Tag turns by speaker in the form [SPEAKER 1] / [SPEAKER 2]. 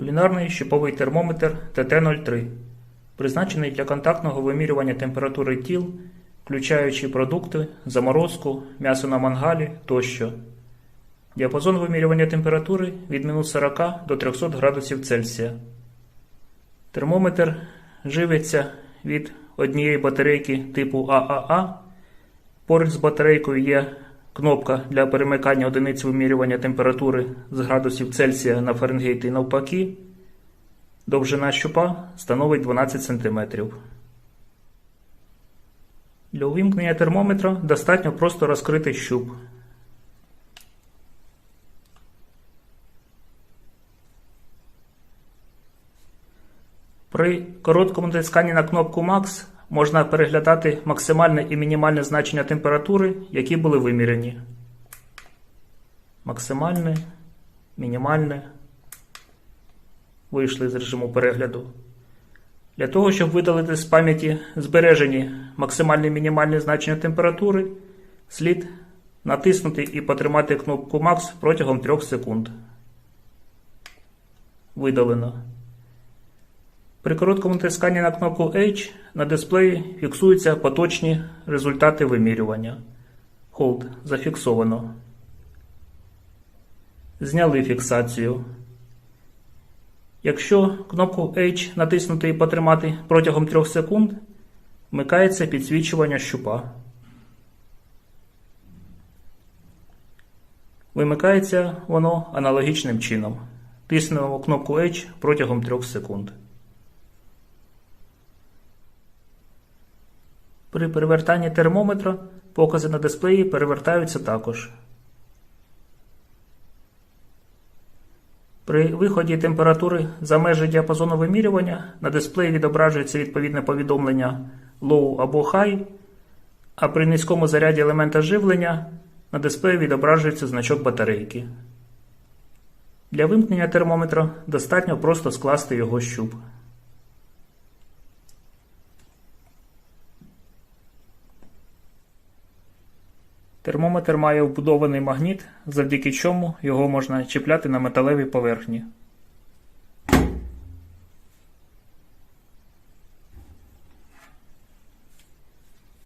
[SPEAKER 1] Кулінарний щуповий термометр ТТ-03, призначений для контактного вимірювання температури тіл, включаючи продукти, заморозку, м'ясо на мангалі тощо. Діапазон вимірювання температури від мінус 40 до 300 градусів Цельсія. Термометр живиться від однієї батарейки типу ААА. Поруч з батарейкою є кнопка для перемикання одиниць вимірювання температури з градусів Цельсія на Фаренгейт і навпаки. Довжина щупа становить 12 см. Для увімкнення термометра достатньо просто розкрити щуп. При короткому натисканні на кнопку Max можна переглядати максимальне і мінімальне значення температури, які були виміряні. Максимальне, мінімальне. Вийшли з режиму перегляду. Для того, щоб видалити з пам'яті збережені максимальне і мінімальне значення температури, слід натиснути і потримати кнопку Max протягом 3 секунд. Видалено. При короткому натисканні на кнопку H на дисплеї фіксуються поточні результати вимірювання. Hold зафіксовано. Зняли фіксацію. Якщо кнопку H натиснути і потримати протягом 3 секунд, вмикається підсвічування щупа. Вимикається воно аналогічним чином. Тиснемо кнопку H протягом 3 секунд. При перевертанні термометра покази на дисплеї перевертаються також. При виході температури за межі діапазону вимірювання на дисплеї відображується відповідне повідомлення Low або High, а при низькому заряді елемента живлення на дисплеї відображується значок батарейки. Для вимкнення термометра достатньо просто скласти його щуп. Термометр має вбудований магніт, завдяки чому його можна чіпляти на металевій поверхні.